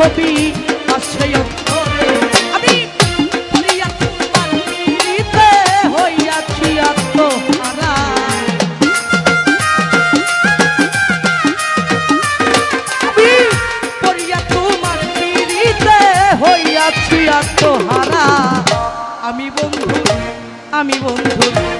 ছবি আসে অন্তরে। আমি পিড়িতে হইয়াছি আত্মহারা। আমি পড়িয়া তোমার পিড়িতে হইয়াছি আত্মহারা। আমি বন্ধু আমি বন্ধু।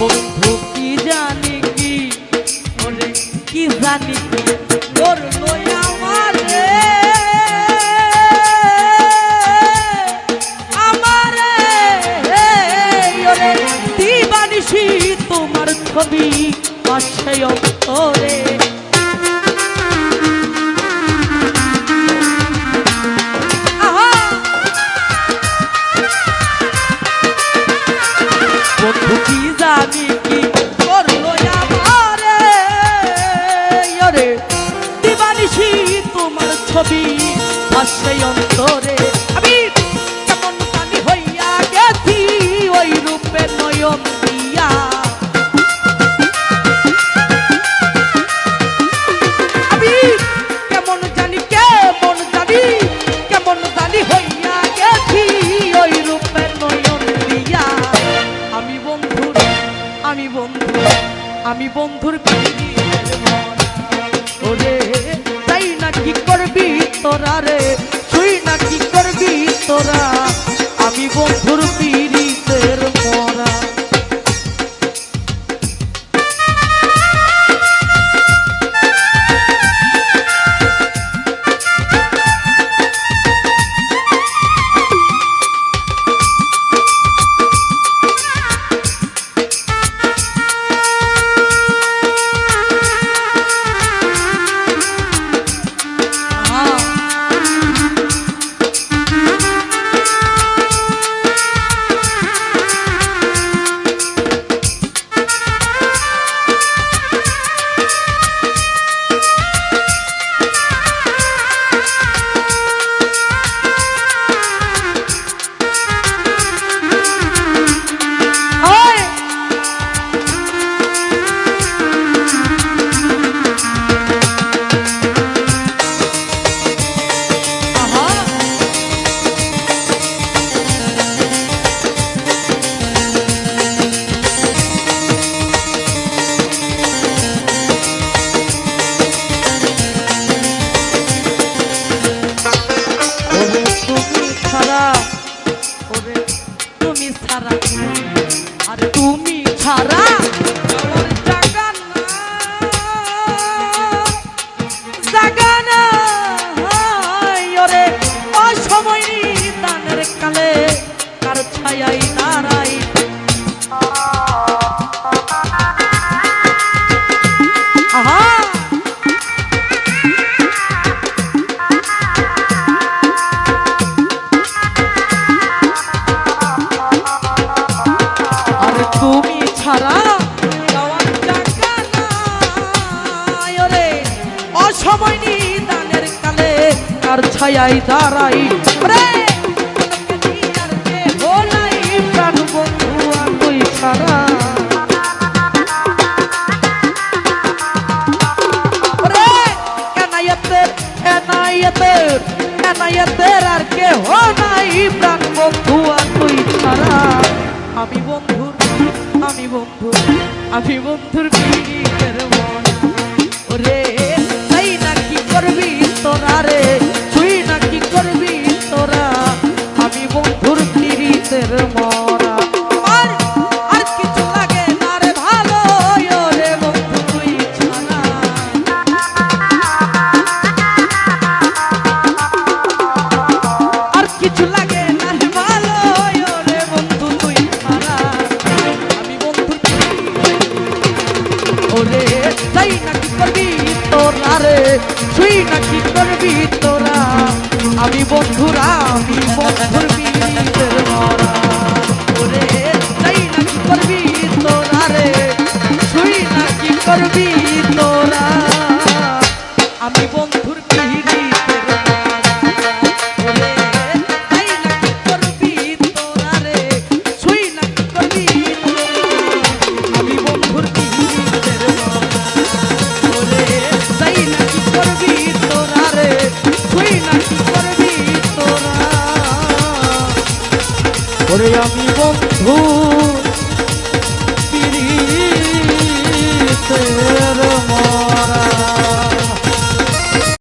বন্ধু কি জানি কি কি জানি কি? ওরে দিবানিশি তোমার ছবি পাশে অন্তরে। দিবানিশি তোমার ছবি ভাসে অন্তরে। আমি কেমন জানি হইয়া গেছি ওই রূপে নয়ন দিয়া। ওই আমি বন্ধুর বন্ধু আমি বন্ধুর করবি অসময় নিদানের কালে তার ছায়াই দাঁড়াই? রে আমি বন্ধুর আমি বন্ধু, আমি বন্ধুর পিড়িতের মন। ওরে, তাই না কি করবি তোরা রে? তুই না কি করবি তোরা? আমি বন্ধুর পিড়িতের নারে তুই নাকি করবি তোরা? আমি বন্ধুরা, আমি বন্ধুর বীরের মরা। ওরে, তাই নাকি করবি ওরে আমি বন্ধু।